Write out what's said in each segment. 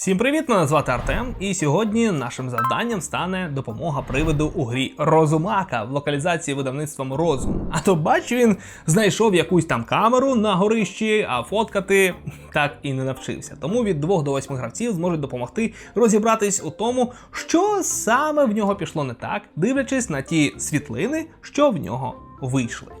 Всім привіт! Мене звати Артем, і сьогодні нашим завданням стане допомога привиду у грі Розумака в локалізації видавництвом Розум. А то бачу, він знайшов якусь там камеру на горищі, а фоткати так і не навчився. Тому від 2 до 8 гравців зможуть допомогти розібратись у тому, що саме в нього пішло не так, дивлячись на ті світлини, що в нього вийшли.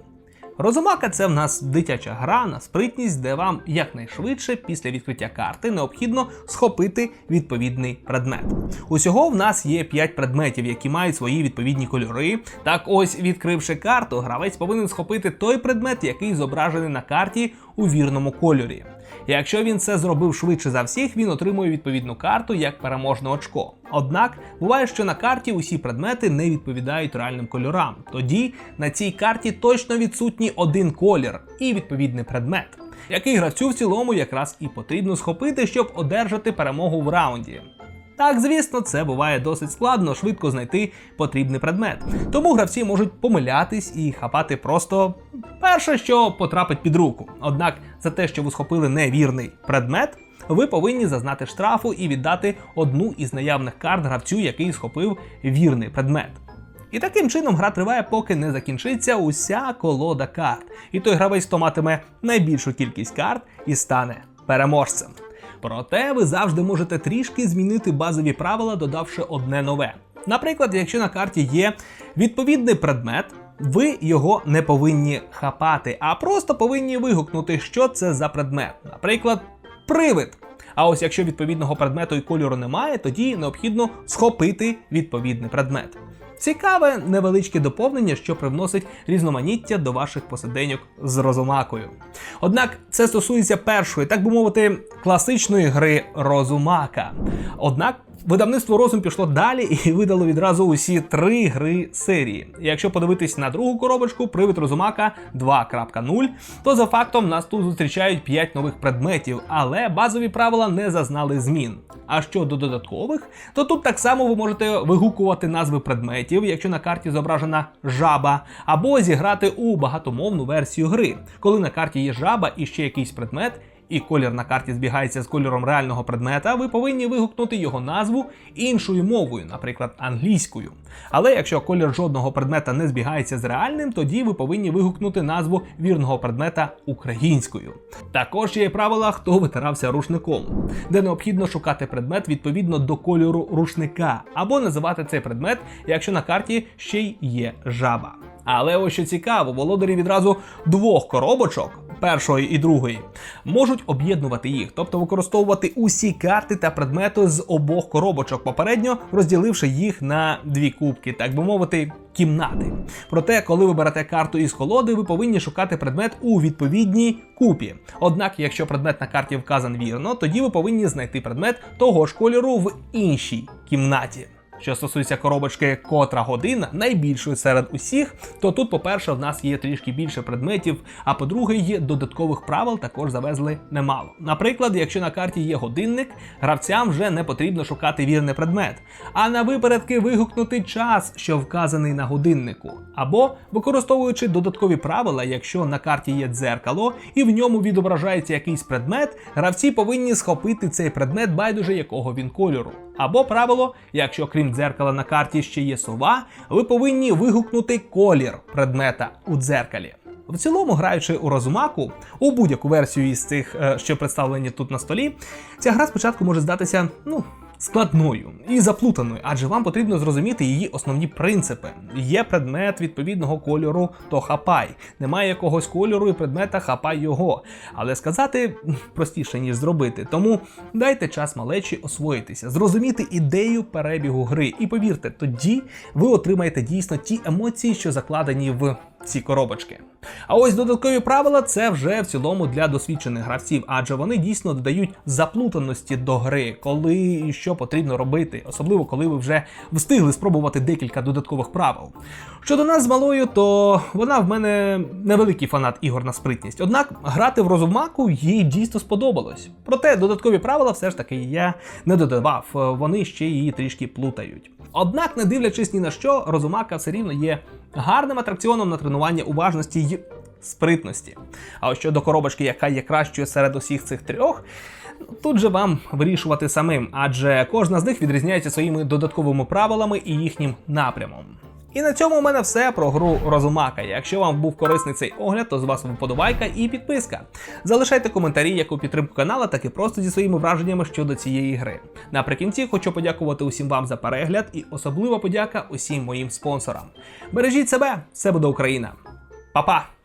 Розумака це в нас дитяча гра на спритність, де вам якнайшвидше після відкриття карти необхідно схопити відповідний предмет. Усього в нас є 5 предметів, які мають свої відповідні кольори. Так ось, відкривши карту, гравець повинен схопити той предмет, який зображений на карті у вірному кольорі. Якщо він це зробив швидше за всіх, він отримує відповідну карту як переможне очко. Однак буває, що на карті усі предмети не відповідають реальним кольорам. Тоді на цій карті точно відсутній один колір і відповідний предмет, який гравцю в цілому якраз і потрібно схопити, щоб одержати перемогу в раунді. Так, звісно, це буває досить складно швидко знайти потрібний предмет. Тому гравці можуть помилятись і хапати просто перше, що потрапить під руку. Однак за те, що ви схопили невірний предмет, ви повинні зазнати штрафу і віддати одну із наявних карт гравцю, який схопив вірний предмет. І таким чином гра триває, поки не закінчиться уся колода карт. І той гравець, хто матиме найбільшу кількість карт і стане переможцем. Проте ви завжди можете трішки змінити базові правила, додавши одне нове. Наприклад, якщо на карті є відповідний предмет, ви його не повинні хапати, а просто повинні вигукнути, що це за предмет. Наприклад, привид. А ось якщо відповідного предмету і кольору немає, тоді необхідно схопити відповідний предмет. Цікаве невеличке доповнення, що привносить різноманіття до ваших посиденьок з розумакою. Однак це стосується першої, так би мовити, класичної гри Розумака. Однак видавництво Розум пішло далі і видало відразу усі три гри серії. Якщо подивитись на другу коробочку, привид Розумака 2.0, то за фактом нас тут зустрічають 5 нових предметів, але базові правила не зазнали змін. А щодо додаткових, то тут так само ви можете вигукувати назви предметів, якщо на карті зображена жаба, або зіграти у багатомовну версію гри, коли на карті є жаба і ще якийсь предмет. І колір на карті збігається з кольором реального предмета, ви повинні вигукнути його назву іншою мовою, наприклад, англійською. Але якщо колір жодного предмета не збігається з реальним, тоді ви повинні вигукнути назву вірного предмета українською. Також є правила, хто витирався рушником, де необхідно шукати предмет відповідно до кольору рушника, або називати цей предмет, якщо на карті ще й є жаба. Але ось що цікаво, володарі відразу двох коробочок, першої і другої, можуть об'єднувати їх, тобто використовувати усі карти та предмети з обох коробочок, попередньо розділивши їх на дві кубки, так би мовити, кімнати. Проте, коли ви берете карту із колоди, ви повинні шукати предмет у відповідній купі. Однак, якщо предмет на карті вказан вірно, тоді ви повинні знайти предмет того ж кольору в іншій кімнаті. Що стосується коробочки котра година, найбільшої серед усіх, то тут, по-перше, в нас є трішки більше предметів, а по-друге, є додаткових правил також завезли немало. Наприклад, якщо на карті є годинник, гравцям вже не потрібно шукати вірний предмет, а на випередки вигукнути час, що вказаний на годиннику, або використовуючи додаткові правила, якщо на карті є дзеркало і в ньому відображається якийсь предмет, гравці повинні схопити цей предмет байдуже якого він кольору. Або правило, якщо крім дзеркала на карті ще є сова, ви повинні вигукнути колір предмета у дзеркалі. В цілому, граючи у розумаку, у будь-яку версію із цих, е, що представлені тут на столі, ця гра спочатку може здатися, ну. Складною і заплутаною, адже вам потрібно зрозуміти її основні принципи. Є предмет відповідного кольору, то хапай. Немає якогось кольору і предмета хапай його. Але сказати простіше, ніж зробити. Тому дайте час малечі освоїтися, зрозуміти ідею перебігу гри. І повірте, тоді ви отримаєте дійсно ті емоції, що закладені в ці коробочки. А ось додаткові правила це вже в цілому для досвідчених гравців, адже вони дійсно додають заплутаності до гри, коли і що потрібно робити, особливо коли ви вже встигли спробувати декілька додаткових правил. Щодо нас з малою, то вона в мене невеликий фанат ігор на спритність. Однак грати в розумаку їй дійсно сподобалось. Проте додаткові правила все ж таки я не додавав, вони ще її трішки плутають. Однак, не дивлячись ні на що, розумака все рівно є гарним атракціоном на тренування уважності й спритності. А ось щодо коробочки, яка є кращою серед усіх цих трьох, Тут же вам вирішувати самим, адже кожна з них відрізняється своїми додатковими правилами і їхнім напрямом. І на цьому у мене все про гру Розумака. Якщо вам був корисний цей огляд, то з вас вподобайка і підписка. Залишайте коментарі як у підтримку канала, так і просто зі своїми враженнями щодо цієї гри. Наприкінці хочу подякувати усім вам за перегляд і особлива подяка усім моїм спонсорам. Бережіть себе, все буде Україна. Па-па!